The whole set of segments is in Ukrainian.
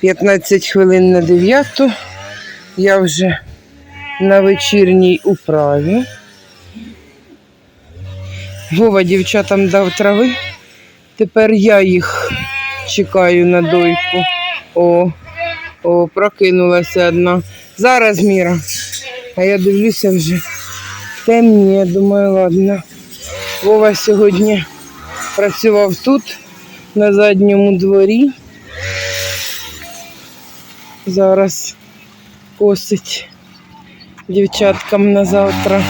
П'ятнадцять хвилин на дев'яту. Я вже на вечірній управі. Вова дівчатам дав трави. Тепер я їх чекаю на дойку. О, о, прокинулася одна. Зараз міра. А я дивлюся вже темніє. Думаю, ладно. Вова сьогодні працював тут, на задньому дворі. Зараз косить дівчаткам на завтра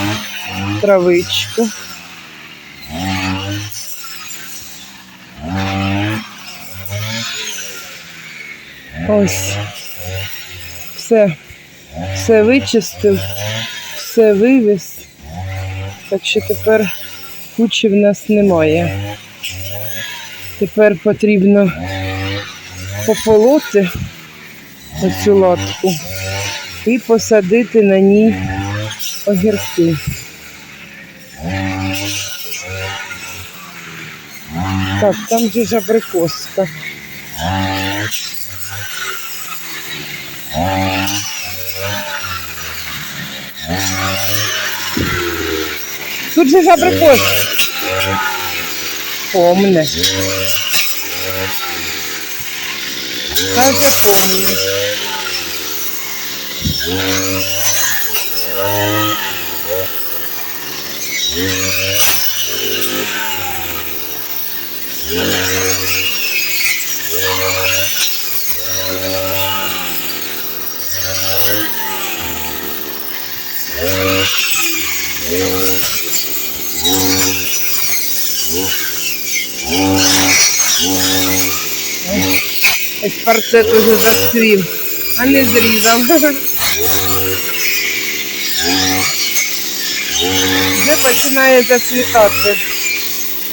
травичку. Ось. Все. Все вичистив, все вивіз. Так що тепер кучі в нас немає. Тепер потрібно пополоти оцю латку і посадити на ній огірки. Так, там же ж абрикоска. Тут же ж абрикос. Помне. Каже помне. Еспарцет уже зацвів, а не зрізав. Вже починає зацвітати.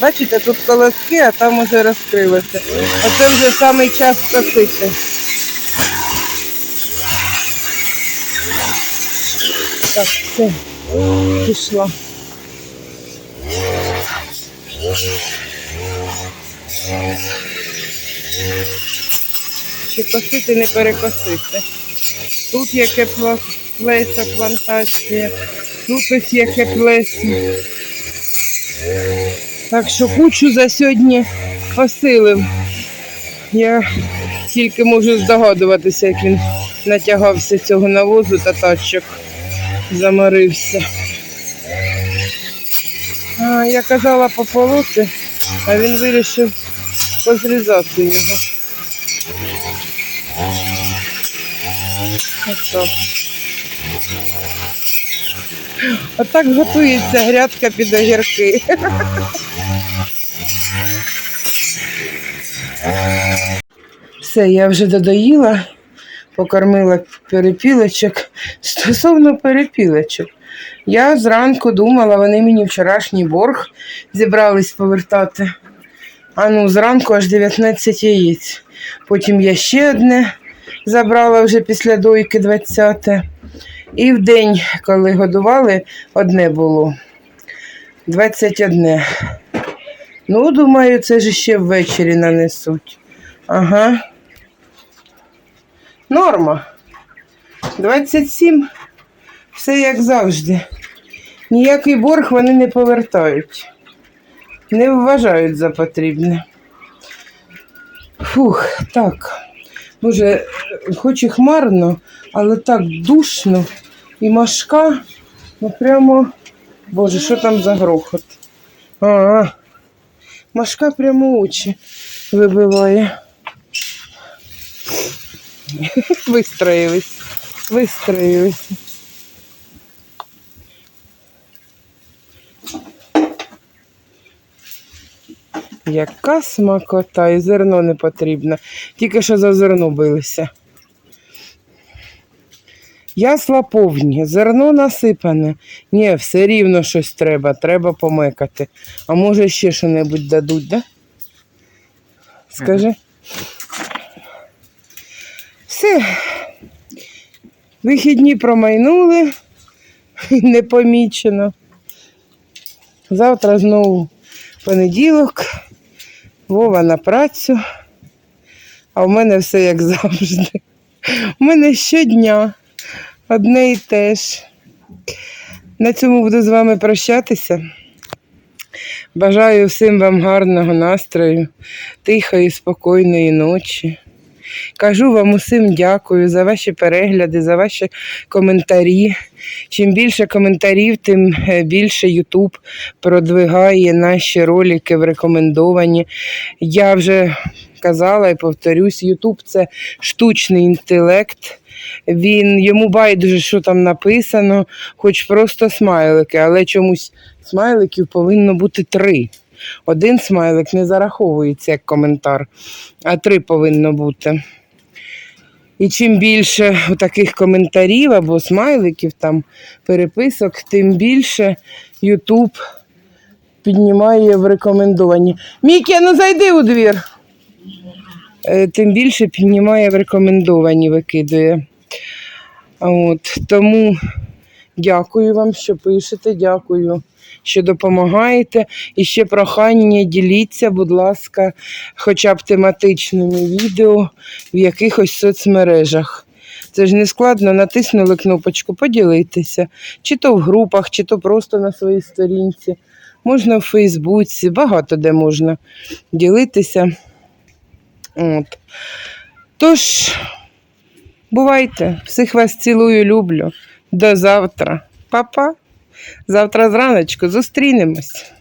Бачите, тут колоски, а там уже розкрилося. Оце вже самий час косити. Так, все, пішла. Ще косити не перекосити. Тут яке плеса плантація, тут ось яке плесо. Так що кучу за сьогодні осилив. Я тільки можу здогадуватися, як він натягався цього навозу та тачок. Заморився. А, я казала пополоти, а він вирішив позрізати його. Отак. Отак готується грядка під огірки. Все, я вже додоїла, покормила перепілочок. Стосовно перепілочок, я зранку думала, вони мені вчорашній борг зібрались повертати. А ну, зранку аж 19 яєць. Потім я ще одне забрала вже після дойки 20. І в день, коли годували, одне було. 21. Ну, думаю, це ж ще ввечері нанесуть. Ага. Норма. 27. Все як завжди. Ніякий борг вони не повертають. Не вважають за потрібне. Фух, так. Боже, хоч і хмарно, але так душно і машка. Ну прямо. Боже, що там за грохот? А, Машка прямо очі вибиває. Вистроїлись. Вистроїлись. Яка смакота, і зерно не потрібно. Тільки що за зерно билися. Ясла повні, зерно насипане. Ні, все рівно щось треба, треба помекати. А може ще що-небудь дадуть, да? Скажи. Все. Вихідні промайнули непомічено. Завтра знову понеділок, Вова на працю, а в мене все як завжди. У мене щодня одне і те ж. На цьому буду з вами прощатися. Бажаю всім вам гарного настрою, тихої, спокійної ночі. Кажу вам усім дякую за ваші перегляди, за ваші коментарі. Чим більше коментарів, тим е, більше YouTube продвигає наші ролики в рекомендовані. Я вже казала і повторюсь, YouTube це штучний інтелект. Він йому байдуже, що там написано, хоч просто смайлики, але чомусь смайликів повинно бути три. Один смайлик не зараховується як коментар, а три повинно бути. І чим більше таких коментарів або смайликів, там, переписок, тим більше YouTube піднімає в рекомендовані. Мікі, ну зайди у двір. Е, Тим більше піднімає в рекомендовані, викидує. От, тому дякую вам, що пишете, дякую, що допомагаєте. І ще прохання діліться, будь ласка, хоча б тематичними відео в якихось соцмережах. Це ж не складно, натиснули кнопочку поділитися, чи то в групах, чи то просто на своїй сторінці. Можна в Фейсбуці, багато де можна ділитися. От. Тож, бувайте, всіх вас цілую, люблю. До завтра. Па-па. Завтра зраночку зустрінемось.